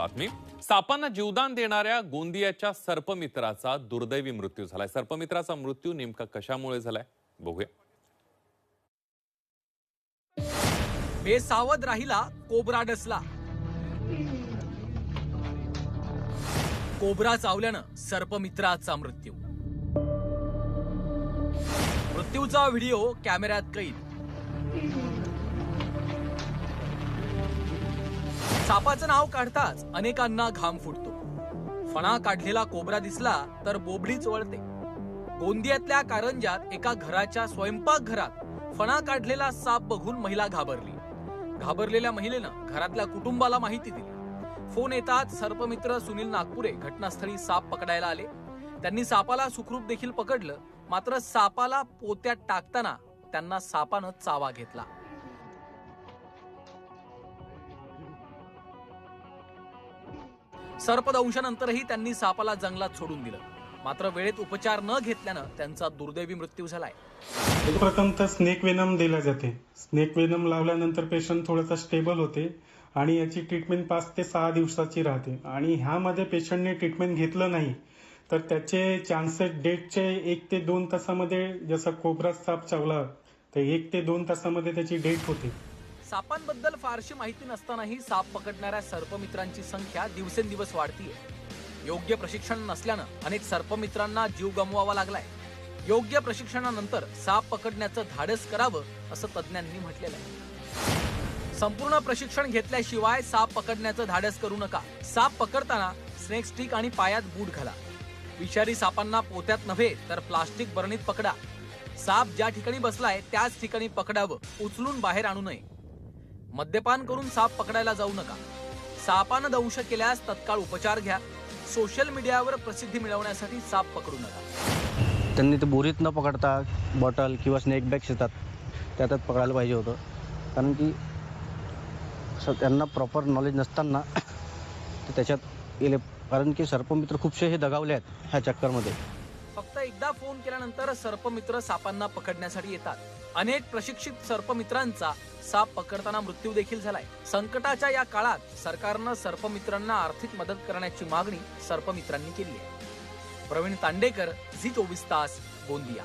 बातमी. सापांना जीवदान देणाऱ्या गोंदियाच्या सर्पमित्राचा दुर्दैवी मृत्यू झालाय. सर्पमित्राचा मृत्यू नेमका कशामुळे झालाय? बघूया. बेसावध राहिला कोबरा डसला. कोबरा चावल्यानं सर्पमित्राचा मृत्यू. मृत्यूचा व्हिडिओ कॅमेऱ्यात कैद. सापाचं नाव काढताच अनेकांना घाम फुटतो. फणा काढलेला कोबरा दिसला तर बोबडीच वळते गोंदियातल्या कारंजात एका घराच्या स्वयंपाकघरात फणा काढलेला साप बघून महिला घाबरली. घाबरलेल्या महिलेनं घरातल्या कुटुंबाला माहिती दिली. फोन येतात सर्पमित्र सुनील नागपुरे घटनास्थळी साप पकडायला आले. त्यांनी सापाला सुखरूप देखील पकडलं मात्र सापाला पोत्यात टाकताना त्यांना सापानं चावा घेतला. सर्पदंशानंतरही त्यांनी सापाला जंगलात सोडून दिलं. मात्र वेळेत उपचार न घेतल्यानं त्यांचा दुर्दैवी मृत्यू झालाय. प्रथम तर स्नेक वेनम दिल्या जाते. स्नेक वेनम लावल्यानंतर पेशंट थोडासा स्टेबल होते आणि याची ट्रीटमेंट पाच ते सहा दिवसाची राहते. आणि ह्यामध्ये पेशंटने ट्रीटमेंट घेतलं नाही तर त्याचे चान्सेस डेटचे एक ते दोन तासामध्ये जसं कोबरा साप चावला तर एक ते दोन तासामध्ये त्याची डेट होते. सापांबद्दल फारशी माहिती नसतानाही साप पकडणाऱ्या सर्पमित्रांची संख्या दिवसेंदिवस वाढतीये. योग्य प्रशिक्षण नसल्यानं अनेक सर्पमित्रांना जीव गमवावा लागलाय. योग्य प्रशिक्षणानंतर साप पकडण्याचं धाडस करावं असं तज्ज्ञांनी म्हटलेलं आहे. संपूर्ण प्रशिक्षण घेतल्याशिवाय साप पकडण्याचं धाडस करू नका. साप पकडताना स्नेक स्टिक आणि पायात बूट घाला. विषारी सापांना पोत्यात नव्हे तर प्लास्टिक बरणीत पकडा. साप ज्या ठिकाणी बसलाय त्याच ठिकाणी पकडावं उचलून बाहेर आणू नये. मद्यपान करून साप पकडायला जाऊ नका. सापानं दंश केल्यास तत्काळ उपचार घ्या. सोशल मीडियावर प्रसिद्धी मिळवण्यासाठी साप पकडू नका. त्यांनी ते बोरीत न पकडता बॉटल किंवा स्नेक बॅग येतात त्यातच पकडायला पाहिजे होतं. कारण की असं त्यांना प्रॉपर नॉलेज नसताना ते त्याच्यात गेले. कारण की सर्पमित्र खूपसे हे दगावले आहेत ह्या चक्करमध्ये. फक्त एकदा फोन केल्यानंतर सर्पमित्र सापांना पकडण्यासाठी येतात. अनेक प्रशिक्षित सर्पमित्रांचा साप पकडताना मृत्यू देखील झालाय. संकटाच्या या काळात सरकारनं सर्पमित्रांना आर्थिक मदत करण्याची मागणी सर्पमित्रांनी केली आहे. प्रवीण तांडेकर झी चोवीस तास गोंदिया.